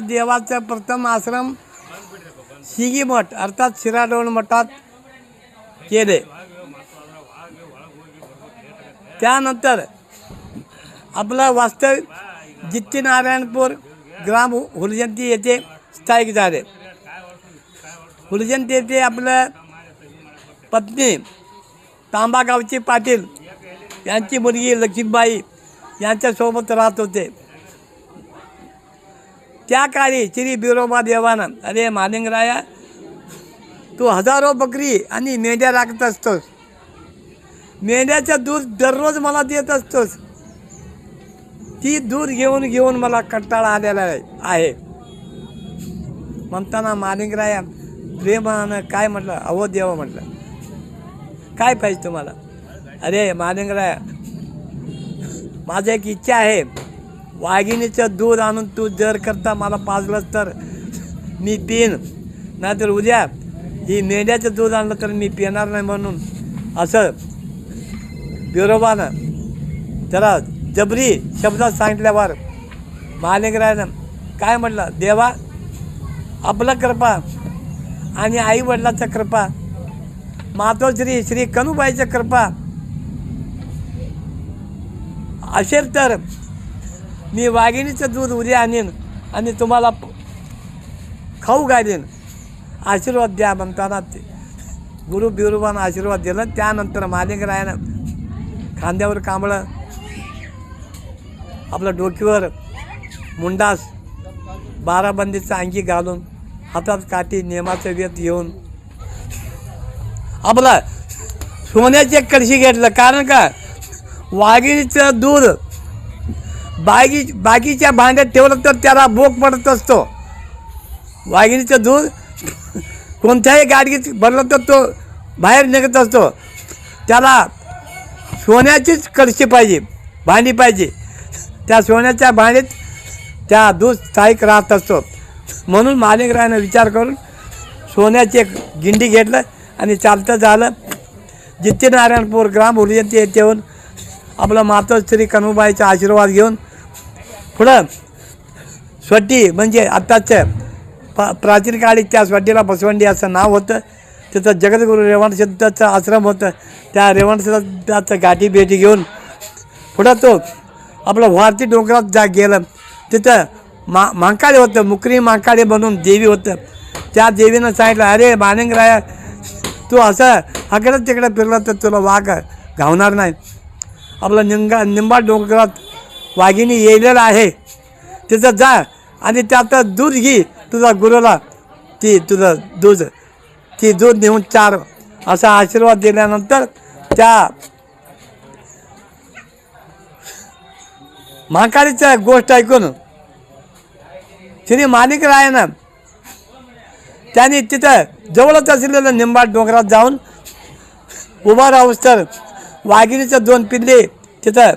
देवाचा प्रथम आश्रम शिगी मठ अर्थात शिराडोण मठात केले. त्यानंतर आपलं वास्तव जित्तीनारायणपूर ग्राम हुलजंती येथे स्थायिक झाले. हुलजंती येथे आपलं पत्नी तांबागावची पाटील यांची मुलगी लक्ष्मीबाई यांच्यासोबत राहत होते. त्या काळी श्री बिरोबा देवानं अरे मालिंगराया तू हजारो बकरी आणि मेंढ्या राखत असतोस. मेंढ्याचं दूध दररोज मला देत असतोस. ती दूध घेऊन घेऊन मला कंटाळा आलेला आहे. आहे. म्हणताना मालिंगराया प्रेमानं काय म्हटलं? अहो देवा म्हटलं. काय पाहिजे तुम्हाला? अरे मालिंगराया माझं एक इच्छा आहे. वाघिणीचं दूध आणून तू जर करता मला पाजलंस तर मी पिन. नाहीतर उद्या ही मेंढ्याचं दूध आणलं तर मी पिणार नाही म्हणून. असं बिरोबानं त्याला जबरी शब्दात सांगितल्यावर महालिंगरायनं काय म्हटलं? देवा आपला कृपा आणि आई वडिलाचं कृपा मातोश्री श्री कनुबाईचं कृपा. असेल तर मी वाघिणीचं दूध उद्या आणीन आणि तुम्हाला खाऊ घालीन. आशीर्वाद द्या म्हणताना ते. गुरु बिरुबानं आशीर्वाद दिला. त्यानंतर मालिकरायानं खांद्यावर कांबळं आपलं डोकीवर मुंडास बाराबंदीचं अंगी घालून हातात काठी नेमाचं वेत घेऊन आपलं सोन्याचे कळशी घेतलं. कारण का? वाघिणीचं दूध बागी बागीच्या भांड्यात ठेवलं तर त्याला बोक पडत असतो. वाघिणीचं दूध कोणत्याही गाडीत भरलं तर तो बाहेर निघत असतो. त्याला सोन्याचीच कळशी पाहिजे भांडी पाहिजे. त्या सोन्याच्या भांडीत त्या दूध स्थायिक राहत असतो. म्हणून मालिकरायानं विचार करून सोन्याची एक गिंडी घेतलं आणि चालतं झालं. जित्यनारायणपूर ग्राम उर्जंती येथे येऊन आपलं मातोश्री कनुबाईचा आशीर्वाद घेऊन पुढं. स्वटी म्हणजे आत्ताचं प प्राचीन काळी त्या स्वटीला बसवंडी असं नाव होतं. तिथं जगद्गुरू रेवणसिद्धाचं आश्रम होतं. त्या रेवणसिद्धाचं गाठी भेटी घेऊन पुढं तो आपलं वारती डोंगरात जा गेलं. तिथं मा मांकाळे होतं. मुकरी मांकाडे बनून देवी होतं. त्या देवीनं सांगितलं अरे मानिंगराया तू असं अकडं तिकडं फिरलं तर तुला वाघ घावणार नाही. आपलं निंगा निंबा डोंगरात वाघिणी येलेला आहे. तिथं जा आणि त्यात दूध घे. तुझा गुरुला. ती तुझं दूध. ती दूध नेऊन चार. असा आशीर्वाद दिल्यानंतर त्या महाकालीचं गोष्ट ऐकून श्री मालिक रायानं त्यांनी तिथं जवळच असलेलं निंबाट डोंगरात जाऊन उभा राहूस तर वाघिणीचं दोन पिल्ले तिथं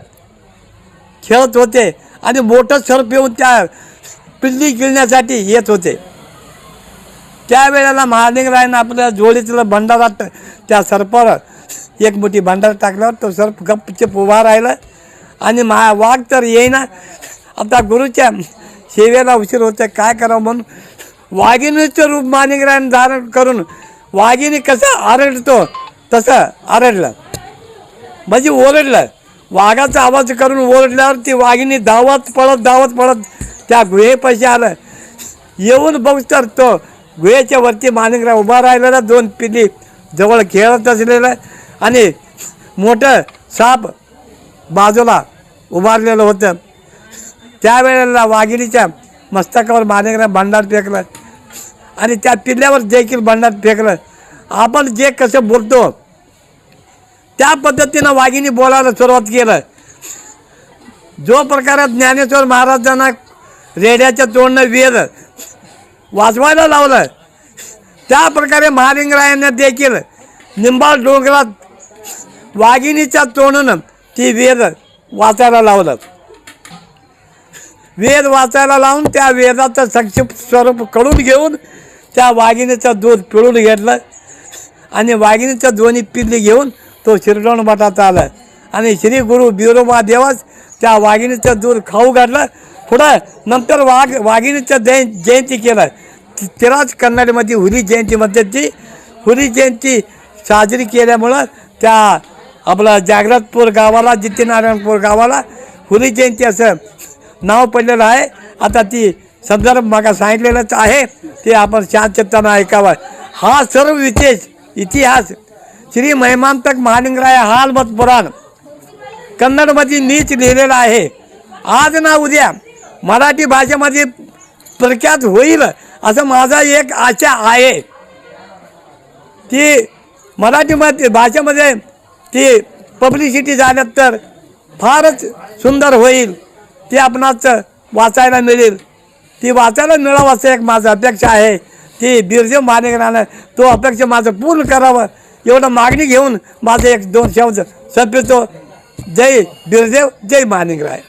खेळत होते आणि मोठं सर्प येऊन त्या पिल्ली गिळण्यासाठी येत होते. त्यावेळेला महालिंगरायनं आपल्या जोडीतलं भंडारात त्या सर्पावर एक मोठी भंडार टाकल्यावर तो सर्प गपचप उभा राहिला आणि मा वाघ तर येईना. आता गुरुच्या सेवेला उशीर होते काय करावं म्हणून वाघिणीचं रूप मानिकरायनं धारण करून वाघिणी कसं आरडतो तसं आरडलं. म्हणजे ओरडलं. वाघाचा आवाज करून ओरडल्यावर ती वाघिणी धावत पळत धावत पळत त्या गुहेपाशी आलं. येऊन बघ तर तो गुहेच्या वरती मानिकराव उभा राहिलेला दोन पिल्ली जवळ खेळत असलेलं आणि मोठं साप बाजूला उभारलेलं होतं. त्यावेळेला वाघिणीच्या मस्तकावर मानेकरा भांडार फेकलं आणि त्या पिल्ल्यावर देखील भांडार फेकलं. आपण जे कसं बोलतो त्या पद्धतीनं वाघिणी बोलायला सुरुवात केलं. जो प्रकारे ज्ञानेश्वर महाराजांना रेड्याच्या तोंडनं वेद वाजवायला लावलं त्या प्रकारे महालिंगरायांना देखील निंबाळ डोंगरात वाघिणीच्या तोंडनं ती वेद वाचायला लावलं. वेद वाचायला लावून त्या वेदाचं संक्षिप्त स्वरूप कळून घेऊन त्या वाघिणीचं दूध पिळून घेतलं आणि वाघिणीचं दोन्ही पिल्ली घेऊन तो शिरडोण मठात आला आणि श्री गुरु बिरोबा देवाच त्या वाघिणीचं दूर खाऊ घातलं. पुढं नंतर वाघ वाघिणीचं जयं जयंती केलं तिलाच कन्नडमध्ये हुरी हुली म्हणते ती. हुली जयंती साजरी केल्यामुळं त्या आपलं जागृतपूर गावाला जितीनारायणपूर गावाला हुली जयंती असं नाव पडलेलं आहे. आता ती संदर्भ मागा सांगितलेलंच आहे. ते आपण शांततानं ऐकावं. हा सर्व विशेष इतिहास श्री महिमांतक महालिंगराय हालमत पुराण. कन्नडमध्ये नीच लिहिलेलं आहे. आज ना उद्या मराठी भाषेमध्ये प्रख्यात होईल असं माझा एक आशा आहे. ती मराठीमध्ये भाषेमध्ये ती पब्लिसिटी झाल्यात तर फारच सुंदर होईल. ती आपणाच वाचायला मिळेल. ती वाचायला मिळावं असं एक माझं अपेक्षा आहे. ती बिरजे मानेकरानं तो अपेक्षा माझं पूर्ण करावं. एवढं मागणी घेऊन माझं एक दोन शब्द संपवतो जय बिरदेव जय मानिंगराय